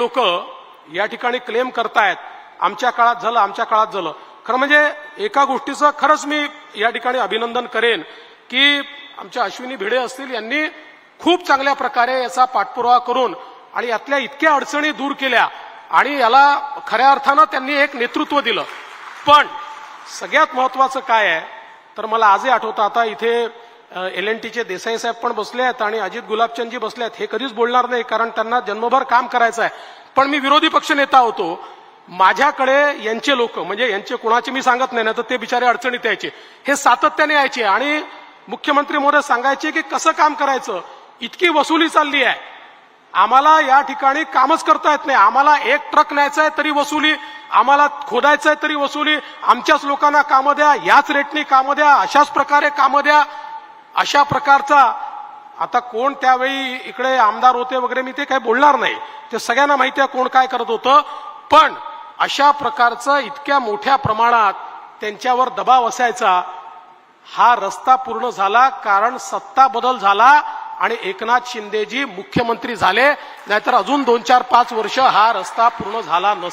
लोक या ठिकाणी क्लेम करतायत. आमच्या काळात झालं आमच्या काळात झालं. खरं म्हणजे एका गोष्टीचं खरंच मी या ठिकाणी अभिनंदन करेन की आमच्या अश्विनी भिडे असतील यांनी खूप चांगल्या प्रकारे याचा पाठपुरावा करून आणि यातल्या इतक्या अडचणी दूर केल्या आणि याला खऱ्या अर्थानं त्यांनी एक नेतृत्व दिलं. पण सगळ्यात महत्वाचं काय आहे? तर मला आजही आठवतं आता इथे एल एन टीचे देसाई साहेब पण बसले आहेत आणि अजित गुलाबचंदजी बसले आहेत. हे कधीच बोलणार नाही कारण त्यांना जन्मभर काम करायचं आहे. पण मी विरोधी पक्ष नेता होतो. माझ्याकडे यांचे लोक म्हणजे यांचे कुणाचे मी सांगत नाही ना तर ते बिचारे अडचणीत यायचे. हे सातत्याने यायचे. आणि मुख्यमंत्री मोरे सांगायचे की कसं काम करायचं? इतकी वसुली चालली आहे. आम्हाला या ठिकाणी कामच करता येत नाही. आम्हाला एक ट्रक न्यायचा आहे तरी वसुली आम्हाला खोदायचं आहे तरी वसुली आमच्याच लोकांना कामं द्या याच रेटनी कामं द्या अशाच प्रकारे कामं द्या. अशा प्रकारचा आता कोण त्यावेळी इकडे आमदार होते वगैरे मी ते काही बोलणार नाही. ते सगळ्यांना माहिती आहे कोण काय करत होतं. पण अशा प्रकारचं इतक्या मोठ्या प्रमाणात त्यांच्यावर दबाव असायचा. हा रस्ता पूर्ण झाला कारण सत्ता बदल झाला आणि एकनाथ शिंदेजी मुख्यमंत्री झाले. नाहीतर अजून दोन चार पाच वर्ष हा रस्ता पूर्ण झाला नसता